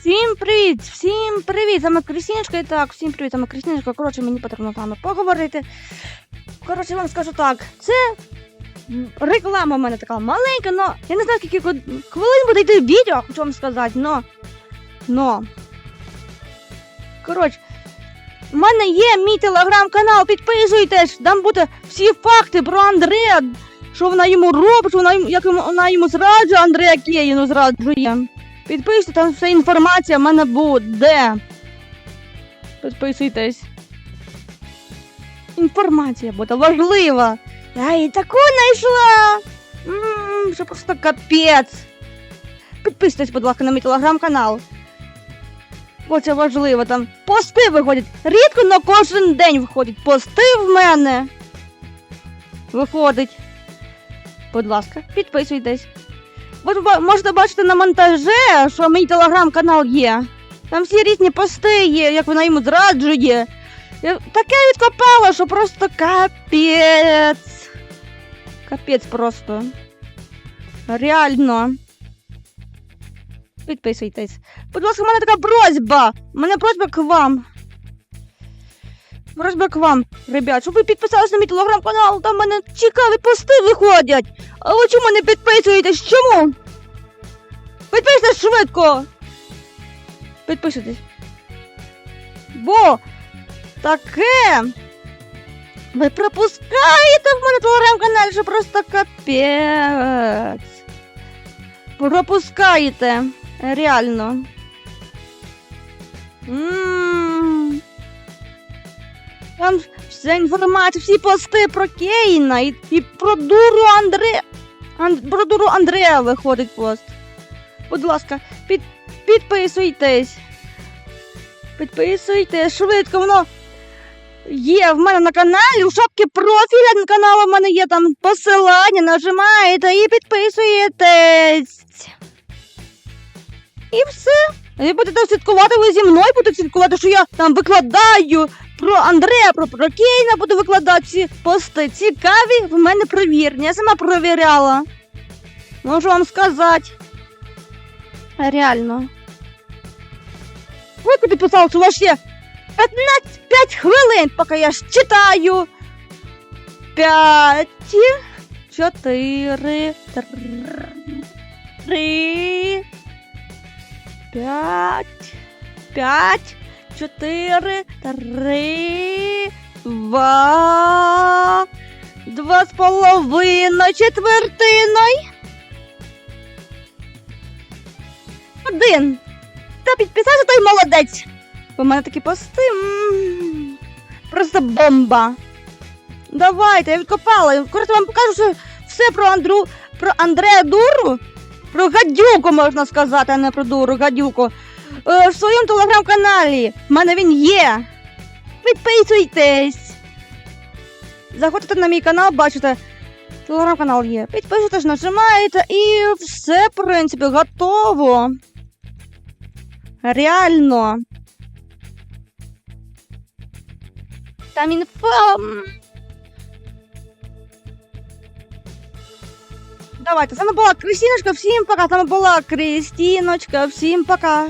Всім привіт! Всім привіт! Саме Крістіночка і так, всім привіт, саме Крістіночка. Коротше, мені потрібно з вами поговорити. Коротше, вам скажу так, це реклама в мене така маленька, но я не знаю, скільки хвилин буде йти відео, хочу вам сказати, но. Но. Коротше, у мене є мій телеграм-канал, підписуйтесь, там буде всі факти про Андрея, що вона йому робить, що вона, як вона йому зраджує, Андрея Кеїну зраджує. Підписуйтесь, там вся інформація в мене буде. Підписуйтесь. Інформація буде важлива. Я її таку знайшла. Ммм, що просто капець. Підписуйтесь, будь ласка, на мій телеграм-канал. Бо це важливо, там пости виходять. Рідко на кожен день виходять. Пости в мене. Виходить. Будь ласка, підписуйтесь. Ви можете бачити на монтаже, що мій телеграм-канал є. Там всі різні пости є, як вона йому зраджує. Я таке відкопала, що просто капець. Капець просто. Реально. Підписуйтесь. Будь ласка, в мене така просьба. У мене просьба к вам. Просьба к вам, ребят, щоб ви підписалися на мій телеграм-канал, там в мене цікаві пости виходять. А ви чому не підписуєтесь? Чому? Підписуйтесь швидко. Підписуйтесь. Бо таке. Ви пропускаєте в мене телеграм-каналі, що просто капець. Пропускаєте. Реально. М. Там вся інформація, всі пости про Кейна і, і про дуру Андре. Ан... Про дуру Андрея виходить пост. Будь ласка, під... підписуйтесь. Підписуйтесь швидко, воно є в мене на каналі, у шапці профіля на каналу в мене є там посилання, нажимаєте і підписуєтесь. І все. Ви будете слідкувати, ви зі мною будете слідкувати, що я там викладаю про Андрея, про, про Кейна буду викладати ці пости. Цікаві, в мене провірні. Я сама провіряла. Можу вам сказати. Реально. Ви підписали, що у вас є 15 5 хвилин, поки я ж читаю. 5, 4, 3, 5, 5, 4, 3, 2, 2 з половиною четвертиною. Один. Хто підписався, той молодець. У мене такі пости. м, Просто бомба. Давайте, я відкопала. Коротко вам покажу, що все про Андру, про Андрея Дуру, про гадюку, можна сказати, а не про дуру, гадюку. Е, в своєму телеграм-каналі. В мене він є. Підписуйтесь. Заходите на мій канал, бачите. Телеграм-канал є. Підписуйтесь, нажимаєте і все, в принципі, готово. Реально. Там інфа. Давайте, з вами була Кристиночка, всім пока. Вами була Кристиночка, всім пока.